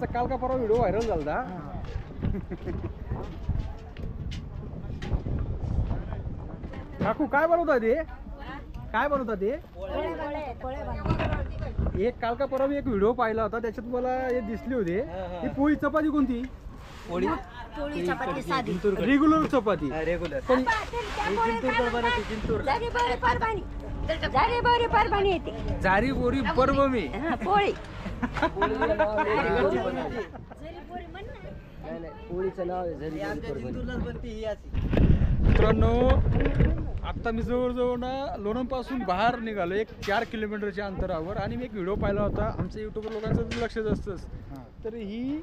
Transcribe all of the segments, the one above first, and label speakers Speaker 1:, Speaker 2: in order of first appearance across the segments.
Speaker 1: त्याचा काल का परवा व्हिडिओ व्हायरल झाला काकू काय बनवतात ते? काय बनवतात ते? एक काल का परवा मी एक व्हिडिओ पाहिला होता त्याच्यात मला हे दिसली होती. ही पोळी चपाती कोणती?
Speaker 2: पोळी?
Speaker 3: पोळी चपाती साधी.
Speaker 1: रेग्युलर चपाती.
Speaker 2: रेग्युलर
Speaker 1: पण
Speaker 3: झाली बरी परभणी झाली बरी परभणी येते
Speaker 1: जारी बोरी पर्व मी
Speaker 3: हा, पोळी
Speaker 2: पोळीचं नाव आहे झरी जिंतूरलाच बनते ही अशी
Speaker 1: मित्रांनो आता मी जवळजवळ ना लोणंदपासून बाहेर निघालो एक चार किलोमीटरच्या अंतरावर. आणि मी एक व्हिडिओ पाहिला होता आमच्या युट्यूबर लोकांचं तर लक्षच असतंच. तर ही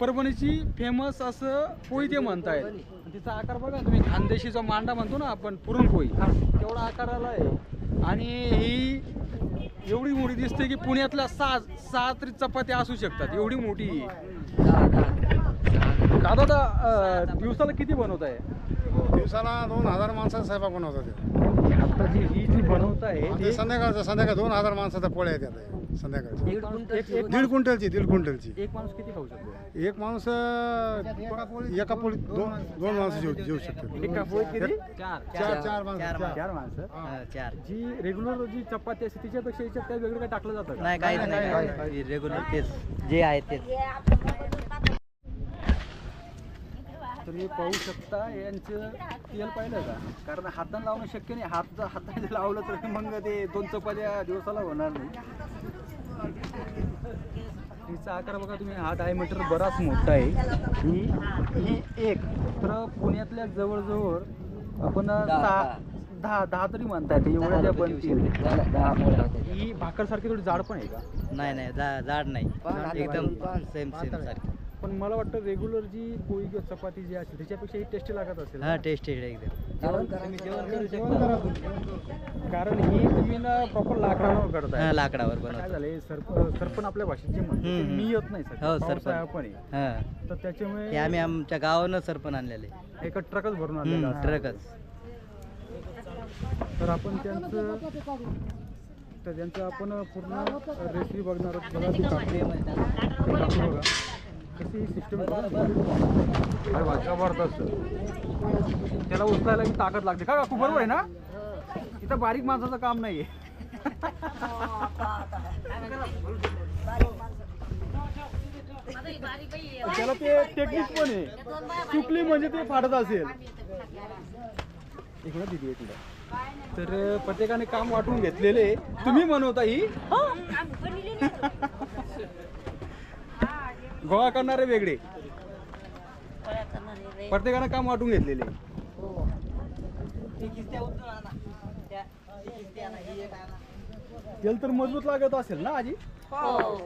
Speaker 1: परभणीची फेमस असं पोळी ते म्हणतायत. आणि तिचा आकार बघा तुम्ही. खानदेशीचा मांडा म्हणतो ना आपण पुरणपोळी. तेवढा आकाराला आहे. आणि ही एवढी मोठी दिसते की पुण्यातल्या सहा सहा तरी चपात्या असू शकतात एवढी मोठी ही. दादा आता अं, दिवसाला किती बनवत आहे
Speaker 4: दिवसाला दोन हजार माणसाचा स्वयंपाक बनवतात.
Speaker 1: आता जी ही जी बनवत आहे ती
Speaker 4: संध्याकाळचं संध्याकाळ दोन हजार माणसाचा पोळ्या येतात संध्याकाळची.
Speaker 1: एक- एक- एक-
Speaker 4: दीड क्विंटलची दीड क्विंटलची.
Speaker 1: एक माणूस किती खाऊ शकतो?
Speaker 4: एक माणूस अं, एका पोळी दोन दोन माणसं जेव जेवू शकतात.
Speaker 1: एका पोळीत किती?
Speaker 2: चार.
Speaker 4: चार चार. माणसं
Speaker 2: चार
Speaker 4: चार.
Speaker 1: चार माणसं?
Speaker 2: हा, चार.
Speaker 1: जी रेग्युलर जी चपाती असते तिच्यापेक्षा याच्यात काही वेगळं काय टाकलं जातं का?
Speaker 2: नाही काहीच नाही रेग्युलर तेच जे आहे तेच.
Speaker 1: तर हे पाहू शकता यांचं तेल पाहिलं का? कारण हातानं लावणं शक्य नाही. हात जर हाताने लावलं तर मग ते दोन चपात्या दिवसाला होणार नाही. तिचा आकार बघा तुम्ही हा डायमीटर बराच मोठा आहे. ही ही एक. तर पुण्यातल्या जवळजवळ आपण सहा दहा. दहा तरी म्हणतात एवढ्या ज्या बनतील ही भाकरसारखी थोडी जाड पण आहे का?
Speaker 2: नाही नाही जा- जाड नाही. एकदम सेम सेम सारखी.
Speaker 1: पण मला वाटतं रेग्युलर जी पोळी किंवा चपाती जी असते त्याच्यापेक्षा ही टेस्टी लागत असेल.
Speaker 2: हा टेस्ट आहे एकदम. तुम्ही जेवण करू शकता.
Speaker 1: कारण ही तुम्ही ना प्रॉपर लाकडावर करताय.
Speaker 2: हा लाकडावर
Speaker 1: काय
Speaker 2: बनवतो
Speaker 1: झालंय सरप सरपण आपल्या भाषेत जे म्हणतो ते
Speaker 2: हम्म.
Speaker 1: मी येत नाही सर
Speaker 2: हो, सरपण.
Speaker 1: पण आहे.
Speaker 2: हा.
Speaker 1: तर
Speaker 2: ते
Speaker 1: त्याच्यामुळे
Speaker 2: आम्ही आमच्या गावानं सरपण आणलेले
Speaker 1: एका ट्रकच भरून आणलेला असतो.
Speaker 2: ट्रकच
Speaker 1: तर आपण त्यांचं तर त्यांचं आपण पूर्ण रेसिपी बघणार आहोत. बघा ती काकडी ती काकडी बघा. कशी ही सिस्टम अरे वा जबरदस्त. त्याला उचलायला की ताकद लागते. का काकू बरोबर आहे ना? इथं बारीक माणसाचं काम नाहीये. त्याला ते टेक्निक पण आहे. चुकली म्हणजे ते फाडत असेल. इकडं दिली इकडं तर प्रत्येकाने काम वाटून घेतलेले तुम्ही बनवता ही? गोळा करणारे वेगळे. प्रत्येकाने काम वाटून घेतलेले. तेल तर मजबूत लागत असेल ना आजी?
Speaker 3: हो.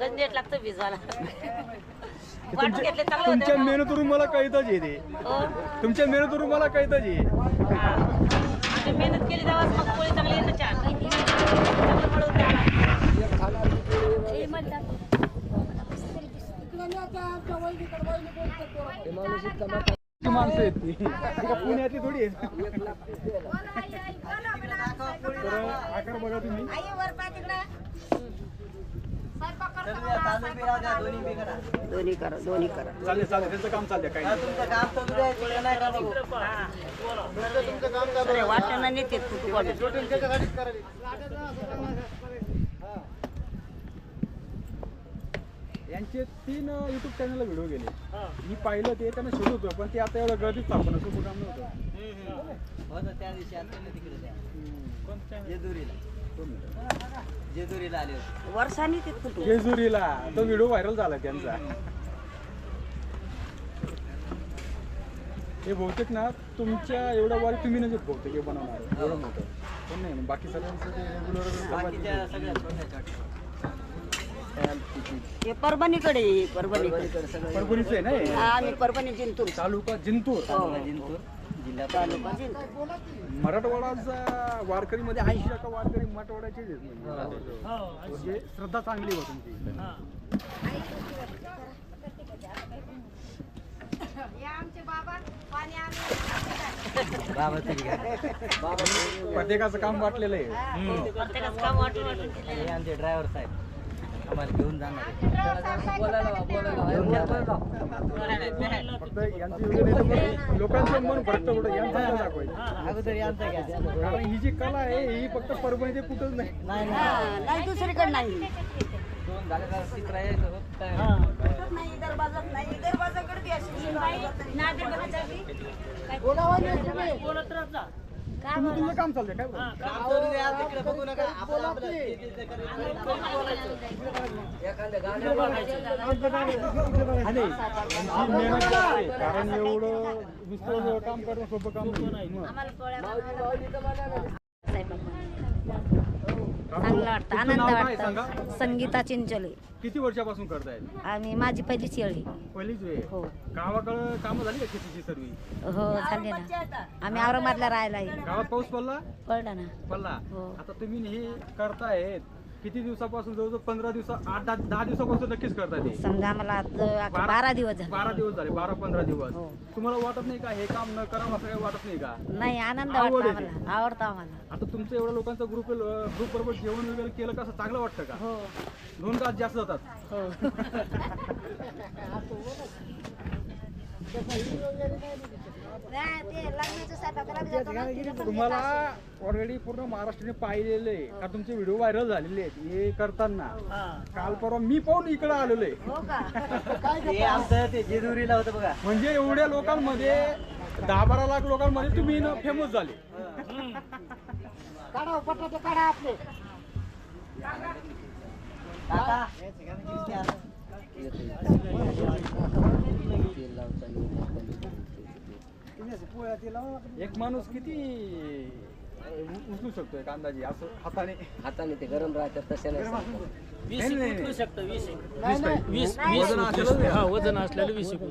Speaker 3: गंजेट लागतं भिजवायला.
Speaker 1: ते
Speaker 3: वाटून
Speaker 1: तुमच्या
Speaker 3: घेतले चांगलं
Speaker 1: तुमच्या
Speaker 3: होतं.
Speaker 1: मेहनतवरून मला कळतच येते
Speaker 3: हो.
Speaker 1: तुमच्या मेहनतवरून मला कळतच ये
Speaker 3: आम्ही मेहनत केली तेव्हाच मग पोळी चांगली येतं छान चांगलं मळून द्यावं. हे म्हणतात.
Speaker 1: ती माणसं आहेत ती. ती का पुण्यातली थोडी आकार बघा तुम्ही
Speaker 3: दोन्ही करा दोन्ही करा.
Speaker 1: चालेल चालेल त्यांचं काम चालतंय काही नाही.
Speaker 3: अरे वाटणं नेते कुटुंबाला.
Speaker 1: यांचे तीन युट्यूब चॅनलला व्हिडिओ गेले. मी पाहिलं ते त्यांना शोध होतं पण ते आता एवढं गर्दीत सापडणं सोपं काम नव्हतं.
Speaker 2: त्या दिवशी आले तिकडे? जेजुरीला
Speaker 1: दोन मिनिटं.
Speaker 2: जेजुरीला आले होते.
Speaker 3: वर्षांनी ते कुटुंब
Speaker 1: जेजुरीला. तो व्हिडिओ व्हायरल झाला त्यांचा. हे बहुतेक ना तुमच्या एवढं वारी तुम्ही नव्हते बहुतेक हे बनवणार. एवढं मोठं. पण नाही बाकी सगळ्यांचं रेग्युलर
Speaker 3: हे परभणीकडे आहे, परभणीकडे.
Speaker 1: परभणीचं आहे ना हे?
Speaker 3: हा, आम्ही परभणी जिंतूर.
Speaker 1: तालुका जिंतूर.
Speaker 2: तालुका जिंतूर. जिल्हा
Speaker 3: तालुका जिंतूर.
Speaker 1: मराठवाडाचा वारकरीमध्ये ऐंशी टक्का वारकरी मराठवाड्याचेच आहेत म्हणजे. म्हणजे श्रद्धा चांगली हो. तुमची
Speaker 2: बाबा
Speaker 1: प्रत्येकाचं काम वाटलेलं आहे.
Speaker 3: प्रत्येकाचं काम वाटून वाटून केलेलं आहे.
Speaker 2: हे आमचे ड्रायव्हर साहेब. आम्हाला घेऊन जाणार
Speaker 1: लोकांचं मन भरतं कुठं यांचं नाही दाखवायचं
Speaker 2: अगोदर यांचं घ्या.
Speaker 1: कारण ही जी कला आहे ही फक्त परभणी ते कुठंच नाही.
Speaker 2: नाही
Speaker 3: नाही. दुसरीकडे नाही. दरवाजाकडे
Speaker 1: तुम्ही तुमचं काम चाललंय काय आणि मेहनत. कारण एवढं विस्तृत काम करणं सोपं काम नाही. मग. नाव काय सांगा?
Speaker 5: वाटतं संगीता चिंचोले.
Speaker 1: किती वर्षापासून करतायत
Speaker 5: आम्ही माझी पहिली शेळी
Speaker 1: पहिलीच वेळ?
Speaker 5: हो.
Speaker 1: गावाकडं कामं झाली का शेतीची सर्व?
Speaker 5: हो झाले ना. आम्ही औरंगाबादला राहायला आहे.
Speaker 1: गावात पाऊस पडला?
Speaker 5: पडलं ना.
Speaker 1: पडला.
Speaker 5: हो.
Speaker 1: आता तुम्ही हे करतायत. किती दिवसापासून जवळजवळ पंधरा दिवसा आठ दहा दहा दिवसापासून नक्कीच करताय ते
Speaker 5: समजा आज अकरा- बारा दिवस झाले
Speaker 1: बारा दिवस झाले बारा पंधरा दिवस
Speaker 5: हो.
Speaker 1: तुम्हाला वाटत नाही का हे काम न करावं असं काही वाटत नाही का
Speaker 5: नाही आनंद
Speaker 1: आवड
Speaker 5: वाटतो
Speaker 1: आहे.
Speaker 5: आम्हाला आवडतं आम्हाला
Speaker 1: आता तुमचं एवढ्या लोकांचा ग्रुप ग्रुप बरोबर जेवण वगैरे केलं का असं चांगलं वाटतं का
Speaker 5: हो
Speaker 1: दोन तास जास्त जातात
Speaker 5: हो
Speaker 1: तुम्हाला ऑलरेडी पूर्ण महाराष्ट्राने पाहिलेलं आहे. का तुमचे व्हिडिओ व्हायरल झालेले आहेत? हे करताना. काल परवा मी पाहून इकडे आलेलो आहे.
Speaker 5: हो का?
Speaker 2: हे आमचं ते जेजुरीला होतं बघा.
Speaker 1: म्हणजे एवढ्या लोकांमध्ये दहा बारा लाख लोकांमध्ये तुम्ही फेमस झाले.
Speaker 2: काका?
Speaker 1: एक माणूस किती उ- उचलू शकतो एक अंदाजे? असं हाताने.
Speaker 2: हाताने ते गरम राहतात तसे नाही.
Speaker 1: नाही, नाही, नाही.
Speaker 6: वीस शकतं वीस
Speaker 1: वीस वजन
Speaker 6: हा
Speaker 1: नाही.
Speaker 6: वजन असलेलं वीस एकूण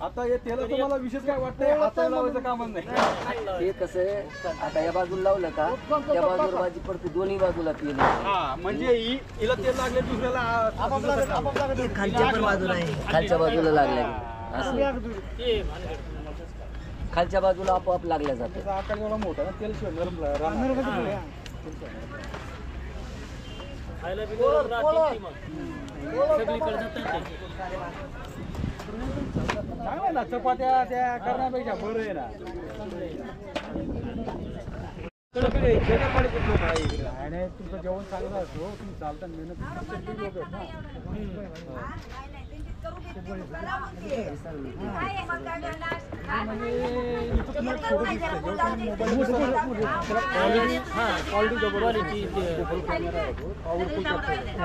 Speaker 1: आता हे त्याला तुम्हाला विशेष काय वाटतंय? हाताला लावायचं कामच नाही.
Speaker 2: ते कसं आहे, आता या बाजूला लावलं का त्या बाजूला भाजी पडते दोन्ही बाजूला तेल
Speaker 1: हा म्हणजे ही हिला तेल लागले दुसऱ्याला.
Speaker 2: खालच्या बाजूला आहे. खालच्या बाजूला लागल्या. असं. खालच्या बाजूला आपोआप लागल्या जातं
Speaker 1: त्याचा आकार एवढा मोठा ना तेल शिवाय नरम राहणार.
Speaker 6: खायला बी गरम राहते मग. सगळीकडे.
Speaker 1: चांगलं ना चपात्या त्या करण्यापेक्षा बरं आहे ना. तुमचं जेवण चांगलं असतो तुम्ही चालता मेहनत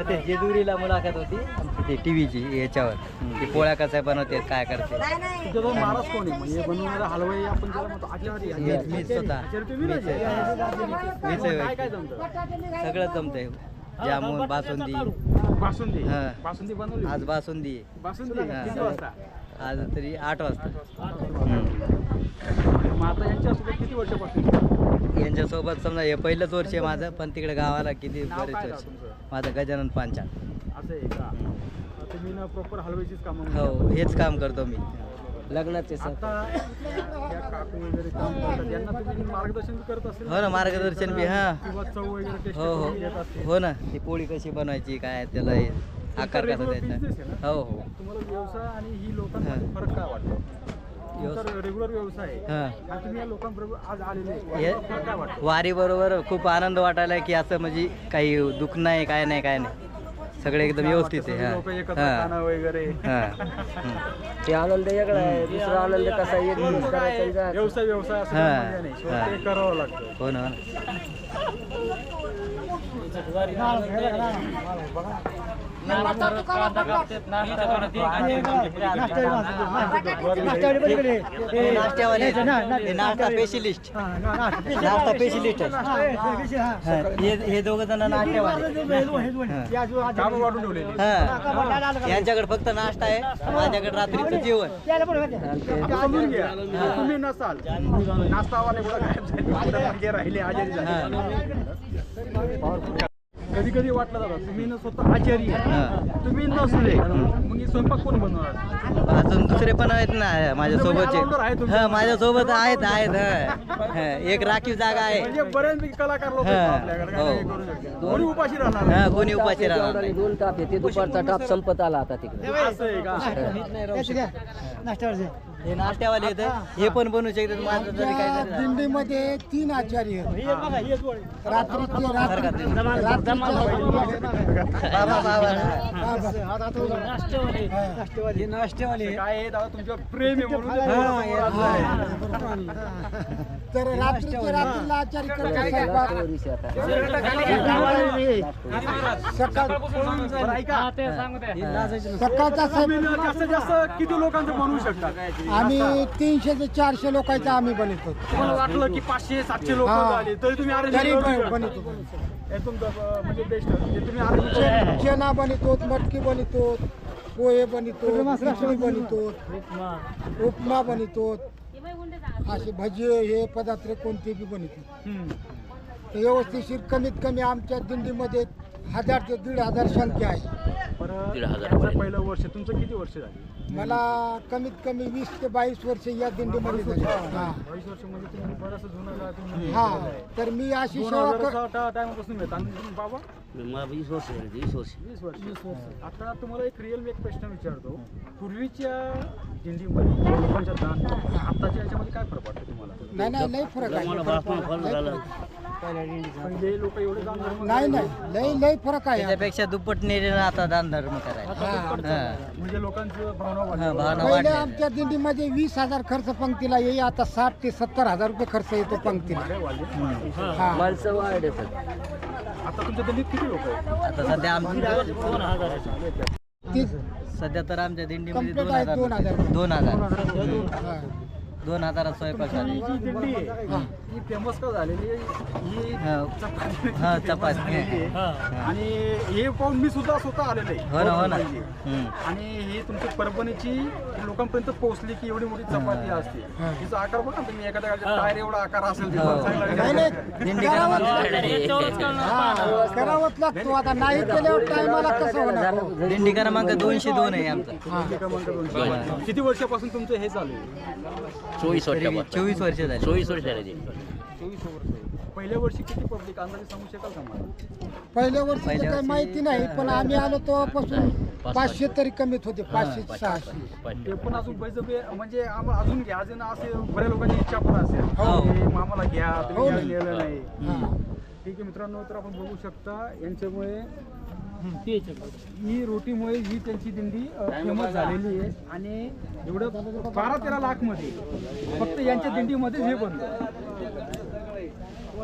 Speaker 6: ते-
Speaker 2: जेजुरीला मुलाखत होती आमची ते टीव्हीची याच्यावर. ते पोळ्या कसा बनवतात काय करते
Speaker 1: तुझा तो महाराज कोण आहे? म्हणजे बनवणारा हलवाई आपण
Speaker 2: मीच- स्वतः.
Speaker 1: नाही
Speaker 2: मीच आहे.
Speaker 1: जमतं?
Speaker 2: सगळं जमतंय. जामून बासुंदी.
Speaker 1: बासुंदी.
Speaker 2: हा.
Speaker 1: बासुंदी बनवली
Speaker 2: आज बासुंदी. आहे.
Speaker 1: बासुंदी
Speaker 2: हा.
Speaker 1: किती वाजता?
Speaker 2: आज तरी आठ वाजता. हम्म.
Speaker 1: मग आता यांच्यासोबत किती वर्षापासून?
Speaker 2: यांच्यासोबत समजा हे पहिलंच वर्ष आहे माझं पण तिकडे गावाला किती
Speaker 1: नाव
Speaker 2: बरेच
Speaker 1: काय
Speaker 2: वर्ष.
Speaker 1: तुमचं?
Speaker 2: माझं गजानन पांचाळ.
Speaker 1: असं आहे का? तुम्ही ना प्रॉपर हलवायचीच कामं
Speaker 2: हो हेच काम करतो मी. लग्नाचे
Speaker 1: आता या काकू वगैरे काम करतात. यांना तुम्ही मार्गदर्शन बी करत असेल
Speaker 2: हो ना मार्गदर्शन बी हा.
Speaker 1: किंवा चव वगैरे टेस्ट
Speaker 2: हो हो.
Speaker 1: करून घेत असतील
Speaker 2: हो ना ती पोळी कशी बनवायची काय त्याला हे आकार कसा
Speaker 1: regular business आहे
Speaker 2: द्यायचा
Speaker 1: ना?
Speaker 2: हो हो.
Speaker 1: तुम्हाला व्यवसाय आणि ही लोकांमध्ये
Speaker 2: हा.
Speaker 1: फरक काय वाटतो? तुमचा रेग्युलर व्यवसाय आहे.
Speaker 2: हा.
Speaker 1: आणि तुम्ही या लोकांबरोबर आज आलेले आहे.
Speaker 2: हे
Speaker 1: फरक काय वाटतो?
Speaker 2: वारी बरोबर खूप आनंद वाटायला की असं म्हणजे काही दुःख नाही काय नाही काय नाही. सगळे एकदम व्यवस्थित आहे
Speaker 1: लोक एकत्र
Speaker 2: हा
Speaker 1: खाणं वगैरे
Speaker 2: हा ते आनंद वेगळा आहे दुसरा आनंद कसा एक दिवस करायचा आणि जायचं.
Speaker 1: व्यवसाय व्यवसाय असं
Speaker 2: हा.
Speaker 1: काही नाही शेवटी. ते करावं लागतं
Speaker 2: हो ना हो ना. नाश्त्यावाले नाश्ता स्पेशलिस्ट नाश्ता स्पेशलिस्ट हे हे दोघ जण नाश्त्यावाले. हा. हा यांच्याकडे फक्त नाश्ता आहे. माझ्याकडे रात्रीचं जेवण.
Speaker 1: तुम्ही नसाल. नाश्तावाले राहिले. कधी कधी वाटलं दादा तुम्ही न स्वतः आचारी आहे.
Speaker 2: हा.
Speaker 1: तुम्ही नसले मग हे स्वयंपाक कोण बनवणार
Speaker 2: अजून दुसरे पण आहेत ना माझ्या
Speaker 1: आहे
Speaker 2: सोबतचे
Speaker 1: तुमच्या
Speaker 2: हा माझ्या सोबत आहेत आहेत हा. हा, एक राखीव जागा आहे
Speaker 1: म्हणजे बऱ्याचपैकी कलाकार लोक
Speaker 2: हा.
Speaker 1: आपल्याकडे काय. करू शकते कोणी उपाशी राहणार नाही.
Speaker 2: हा कोणी उपाशी राहणार नाही
Speaker 7: दोन ताप येते दुपारचा टाप संपत आला आता तिकडे
Speaker 1: असं आहे का
Speaker 2: हे नाश्त्यावाले आहेत. हे पण बनवू शकतात. माझं तरी काय
Speaker 8: त्या
Speaker 2: तरी झालं.
Speaker 8: दिंडीमध्ये तीन आचार्य आहेत. रात्रीचे रात्री
Speaker 2: हरकत
Speaker 1: नाश्तेवाले काय आहे दादा तुमच्यावर प्रेम आहे म्हणून ते समोर आणलंय.
Speaker 8: तर रात्रीचे रात्रीला आचार्य करतात स्वयंपाक. सकाळ
Speaker 1: बरं, ऐका.
Speaker 8: सकाळचा
Speaker 1: तुम्ही
Speaker 8: स्वयंपाक
Speaker 1: जास्तीत जास्त किती लोकांचं बनवू शकता?
Speaker 8: आम्ही तीनशे ते चारशे लोकांचा आम्ही बनवतो.
Speaker 1: तुम्हाला वाटलं की पाचशे सातशे लोक
Speaker 8: हा.
Speaker 1: झाले तरी तुम्ही
Speaker 8: तरी. बनवतो.
Speaker 1: हे तुमचं अं, म्हणजे बेस्ट म्हणजे तुम्ही arrange
Speaker 8: चना बनवतो मटकी बनवतो पोहे बनवतो खिचडी बनवतो उपमा. बनवतो. असे भजी हे पदार्थ कोणते बी बनवतो.
Speaker 1: हम्म.
Speaker 8: व्यवस्थिशीर कमीत कमी आमच्या दिंडीमध्ये हजार ते दीड हजार संख्या आहे.
Speaker 1: बरं
Speaker 7: दीड हजार
Speaker 1: तुमचं पहिलं वर्ष तुमचं किती वर्ष झाली?
Speaker 8: मला कमीत कमी वीस ते बावीस वर्ष या दिंडीमध्ये झाली. हा.
Speaker 1: बावीस वर्ष म्हणजे तुम्ही बरंच जुनं का तुम्ही
Speaker 8: हा. तर मी अशी
Speaker 1: दोन
Speaker 8: सेवा कर
Speaker 1: हजाराचा टायमापासून येत आणि तुम्ही बाबा?
Speaker 7: मला वीस वर्ष झाली वीस वर्ष.
Speaker 1: वीस वर्ष. आता तुम्हाला एक रिअल मी एक प्रश्न विचारतो. पूर्वीच्या दिंडीमध्ये लोकांच्या दान आताच्या याच्यामध्ये काय फरक वाटतो तुम्हाला?
Speaker 8: नाही नाही लय फरक आहे.
Speaker 7: झालं
Speaker 1: पहिले लोक एवढे दान धर्म
Speaker 8: नाही नाही लय लय फरक आहे
Speaker 2: त्याच्यापेक्षा दुप्पट निर्णय आता दान धर्म करायला.
Speaker 8: हा.
Speaker 1: म्हणजे लोकांचं भावना
Speaker 2: हा,
Speaker 1: वाढली.
Speaker 2: भावना
Speaker 8: पहिले
Speaker 2: वाढल्या
Speaker 8: आमच्या दिंडीमध्ये वीस हजार खर्च पंक्तीला येई आता साठ ते सत्तर हजार रुपये खर्च येतो पंक्तीला.
Speaker 1: वाढले.
Speaker 8: हा.
Speaker 7: माणसं वाढले पण.
Speaker 1: आता तुमच्या दिंडीत किती लोक आहेत?
Speaker 2: आता सध्या आमची.
Speaker 8: ती
Speaker 2: सध्या तर आमच्या दिंडीमध्ये
Speaker 8: Complete
Speaker 2: दोन हजार.
Speaker 8: दोन हजार.
Speaker 2: दोन हजार.
Speaker 8: हा.
Speaker 2: दोन हजारात स्वयंपाक
Speaker 1: ही
Speaker 2: झाली
Speaker 1: जी दिंडी आहे ही फेमस का झालेली आहे ही
Speaker 2: हा.
Speaker 1: चपाती
Speaker 2: हा,
Speaker 1: famous
Speaker 2: चपाती.
Speaker 1: झालेली आहे.
Speaker 6: हा.
Speaker 1: आणि हे पाहून मी सुद्धा स्वतः आलेलो आहे
Speaker 2: हो ना हो ना. हम्म.
Speaker 1: आणि ही तुमची परभणीची लोकांपर्यंत पोहोचली की एवढी मोठी चपाती असते. तिचा आकार बघा तुम्ही एखाद्या टायर एवढा आकार असेल
Speaker 8: नाही नाही.
Speaker 2: दिंडी
Speaker 8: करावंच
Speaker 6: त्याच्यावरच करणं
Speaker 8: करावंच लागतो. आता नाही केल्यावर टायमाला कसं होणार?
Speaker 2: दिंडी क्रमांक दोनशे दोन आहे आमचा.
Speaker 1: दिंडी क्रमांक दोनशे. किती वर्षापासून तुमचं हे चालू आहे?
Speaker 7: चोवीस वर्ष
Speaker 2: चोवीस वर्ष झाली
Speaker 7: चोवीस वर्ष झाले
Speaker 1: चोवीस वर्ष. पहिल्या वर्षी किती पब्लिक? अंदाजे सांगू शकाल का मला?
Speaker 8: पहिल्या वर्षी
Speaker 2: पहिल्या
Speaker 8: काही
Speaker 2: वर्षी,
Speaker 8: माहिती नाही पण आम्ही आलो तेव्हापासून पाचशे तरी कमीत होते पाचशे सहाशे.
Speaker 1: ते पण अजून पैसे म्हणजे आम्हाला अजून घ्या अजून असे बऱ्या लोकांची इच्छा पण असेल.
Speaker 2: हो.
Speaker 1: की मामाला घ्या तुम्ही
Speaker 8: हो.
Speaker 1: घ्या, नेलं नाही.
Speaker 8: हा.
Speaker 1: ठीक आहे मित्रांनो तर आपण बघू शकता यांच्यामुळे. ही रोटीमुळे ही त्यांची दिंडी फेमस झालेली आहे. आणि एवढं बारा तेरा लाखमध्ये फक्त यांच्या दिंडीमध्येच हे या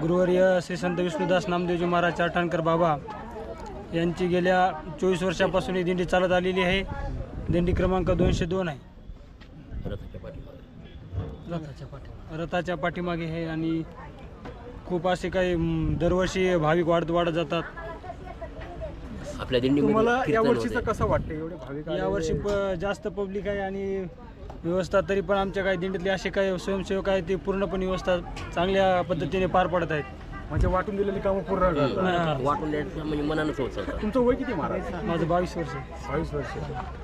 Speaker 9: गुरुवर्य श्री संत विष्णुदास नामदेवजी महाराज चारठाणकर बाबा यांची गेल्या चोवीस वर्षापासून ही दिंडी चालत आलेली आहे. दिंडी क्रमांक दोनशे दोन आहे.
Speaker 7: रथाच्या पाठीमागे.
Speaker 9: रथाच्या पाठी रथाच्या पाठीमागे आहे आणि खूप असे काही म, दरवर्षी भाविक वाढत वाढत जातात.
Speaker 7: आपल्या
Speaker 1: तुम्हाला
Speaker 7: दिंडीमध्ये
Speaker 1: या
Speaker 7: कीर्तन
Speaker 1: वर्षीचं
Speaker 7: होते.
Speaker 1: कसं वाटतं एवढे भाविक आलेले
Speaker 9: यावर्षी. प जास्त पब्लिक आहे आणि व्यवस्था तरी पण आमच्या काही दिंडीतले असे काही स्वयंसेवक आहेत ते पूर्णपणे व्यवस्था चांगल्या पद्धतीने पार पडत आहेत.
Speaker 1: म्हणजे वाटून दिलेली कामं पूर्ण
Speaker 9: हा.
Speaker 7: वाटून द्यायचं म्हणजे मनानच होत चालतं
Speaker 1: तुमचं वय किती महाराज?
Speaker 9: माझं बावीस वर्ष
Speaker 1: बावीस वर्ष.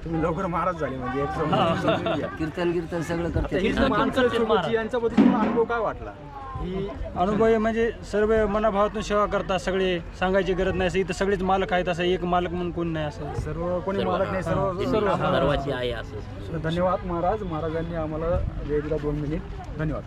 Speaker 1: तुम्ही लवकर महाराज झाले म्हणजे एक.
Speaker 7: कीर्तन कीर्तन सगळं करते.
Speaker 1: ही यांच्याबद्दल तुम्हाला अनुभव काय वाटला? ही
Speaker 9: अनुभव म्हणजे सर्व मनाभावातून सेवा करतात सगळे सांगायची गरज नाही असं इथं सगळेच मालक आहेत असं एक मालक म्हणून कोण नाही असं.
Speaker 1: सर्व कोणी मालक नाही सर्व
Speaker 7: सर्वाची आहे असं.
Speaker 1: धन्यवाद महाराज महाराजांनी आम्हाला वेळ दिला दोन मिनिट. धन्यवाद.